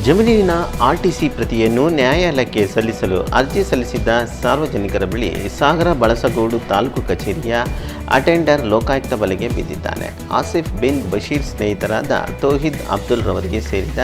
ಜಮೀನಿನ ಆರ್ಟಿಸಿ ಪ್ರತಿಯನ್ನು ನ್ಯಾಯಾಲಯಕ್ಕೆ ಸಲ್ಲಿಸಲು ಅರ್ಜಿ ಸಲ್ಲಿಸಿದ್ದ ಸಾರ್ವಜನಿಕರ ಬಳಿ ಸಾಗರ ಬಳಸಗೋಡು ತಾಲೂಕು ಕಚೇರಿಯ ಅಟೆಂಡರ್ ಲೋಕಾಯುಕ್ತ ಬಲೆಗೆ ಬಿದ್ದಿದ್ದಾನೆ. ಆಸಿಫ್ ಬಿನ್ ಬಶೀರ್ ಸ್ನೇಹಿತರಾದ ತೋಹಿದ್ ಅಬ್ದುಲ್ ರವರಿಗೆ ಸೇರಿದ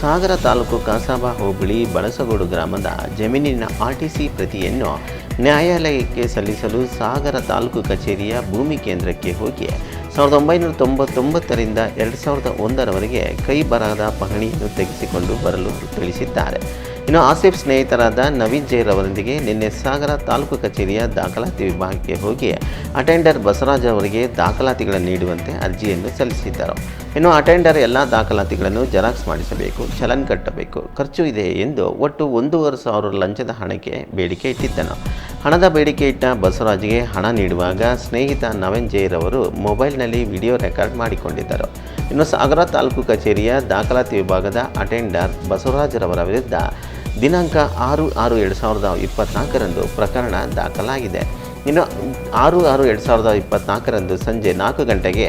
ಸಾಗರ ತಾಲೂಕು ಕಸಾಬಾ ಹೋಬಳಿ ಬಳಸಗೋಡು ಗ್ರಾಮದ ಜಮೀನಿನ ಆರ್ಟಿಸಿ ಪ್ರತಿಯನ್ನು ನ್ಯಾಯಾಲಯಕ್ಕೆ ಸಲ್ಲಿಸಲು ಸಾಗರ ತಾಲೂಕು ಕಚೇರಿಯ ಭೂಮಿ ಕೇಂದ್ರಕ್ಕೆ ಹೋಗಿ ಸಾವಿರದ ಒಂಬೈನೂರ ತೊಂಬತ್ತೊಂಬತ್ತರಿಂದ ಎರಡು ಸಾವಿರದ ಒಂದರವರೆಗೆ ಕೈ ಬರಹದ ಪಹಣಿಯನ್ನು ತೆಗೆಸಿಕೊಂಡು ಬರಲು ತಿಳಿಸಿದ್ದಾರೆ. ಇನ್ನು ಆಸಿಫ್ ಸ್ನೇಹಿತರಾದ ನವೀನ್ ಜೈರ್ ಅವರೊಂದಿಗೆ ನಿನ್ನೆ ಸಾಗರ ತಾಲೂಕು ಕಚೇರಿಯ ದಾಖಲಾತಿ ವಿಭಾಗಕ್ಕೆ ಹೋಗಿ ಅಟೆಂಡರ್ ಬಸವರಾಜ್ ಅವರಿಗೆ ದಾಖಲಾತಿಗಳನ್ನು ನೀಡುವಂತೆ ಅರ್ಜಿಯನ್ನು ಸಲ್ಲಿಸಿದ್ದರು. ಇನ್ನು ಅಟೆಂಡರ್ ಎಲ್ಲ ದಾಖಲಾತಿಗಳನ್ನು ಜೆರಾಕ್ಸ್ ಮಾಡಿಸಬೇಕು, ಚಲನ್ ಕಟ್ಟಬೇಕು, ಖರ್ಚು ಇದೆ ಎಂದು ಒಟ್ಟು ಒಂದೂವರೆ ಸಾವಿರ ಲಂಚದ ಹಣಕ್ಕೆ ಬೇಡಿಕೆ ಇಟ್ಟಿದ್ದನು. ಹಣದ ಬೇಡಿಕೆ ಇಟ್ಟ ಬಸವರಾಜ್ಗೆ ಹಣ ನೀಡುವಾಗ ಸ್ನೇಹಿತ ನವೀನ್ ಜೈರ್ ಅವರು ಮೊಬೈಲ್ನಲ್ಲಿ ವಿಡಿಯೋ ರೆಕಾರ್ಡ್ ಮಾಡಿಕೊಂಡಿದ್ದರು. ಇನ್ನು ಸಾಗರ ತಾಲೂಕು ಕಚೇರಿಯ ದಾಖಲಾತಿ ವಿಭಾಗದ ಅಟೆಂಡರ್ ಬಸವರಾಜರವರ ವಿರುದ್ಧ ದಿನಾಂಕ ಆರು ಆರು ಎರಡು ಸಾವಿರದ ಇಪ್ಪತ್ತ್ನಾಲ್ಕರಂದು ಪ್ರಕರಣ ದಾಖಲಾಗಿದೆ. ಇನ್ನು ಆರು ಆರು ಎರಡು ಸಾವಿರದ ಇಪ್ಪತ್ನಾಲ್ಕರಂದು ಸಂಜೆ ನಾಲ್ಕು ಗಂಟೆಗೆ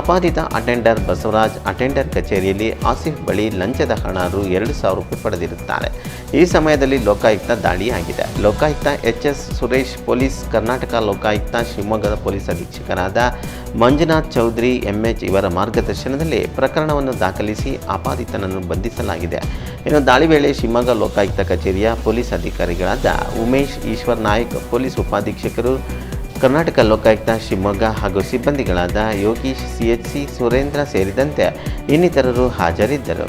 ಅಪಾದಿತ ಅಟೆಂಡರ್ ಬಸವರಾಜ್ ಅಟೆಂಡರ್ ಕಚೇರಿಯಲ್ಲಿ ಆಸಿಫ್ ಬಳಿ ಲಂಚದ ಹಣ ರು ಎರಡು ಸಾವಿರ ರೂಪಾಯಿ ಪಡೆದಿರುತ್ತಾರೆ. ಈ ಸಮಯದಲ್ಲಿ Lokayukta ದಾಳಿಯಾಗಿದೆ. Lokayukta H S Suresh, police, Karnataka Lokayukta ಶಿವಮೊಗ್ಗದ ಪೊಲೀಸ್ ಅಧೀಕ್ಷಕರಾದ ಮಂಜುನಾಥ್ ಚೌಧರಿ, ಎಂಎಚ್ ಇವರ ಮಾರ್ಗದರ್ಶನದಲ್ಲಿ ಪ್ರಕರಣವನ್ನು ದಾಖಲಿಸಿ ಅಪಾದಿತನನ್ನು ಬಂಧಿಸಲಾಗಿದೆ. ಇನ್ನು ದಾಳಿ ವೇಳೆ ಶಿವಮೊಗ್ಗ ಲೋಕಾಯುಕ್ತ ಕಚೇರಿಯ ಪೊಲೀಸ್ ಅಧಿಕಾರಿಗಳಾದ ಉಮೇಶ್, ಈಶ್ವರ್ ನಾಯಕ್, ಪೊಲೀಸ್ ಉಪಾಧೀಕ್ಷಕರು ಕರ್ನಾಟಕ ಲೋಕಾಯುಕ್ತ ಶಿವಮೊಗ್ಗ ಹಾಗೂ ಸಿಬ್ಬಂದಿಗಳಾದ Yogish C H C Surendra ಸೇರಿದಂತೆ ಇನ್ನಿತರರು ಹಾಜರಿದ್ದರು.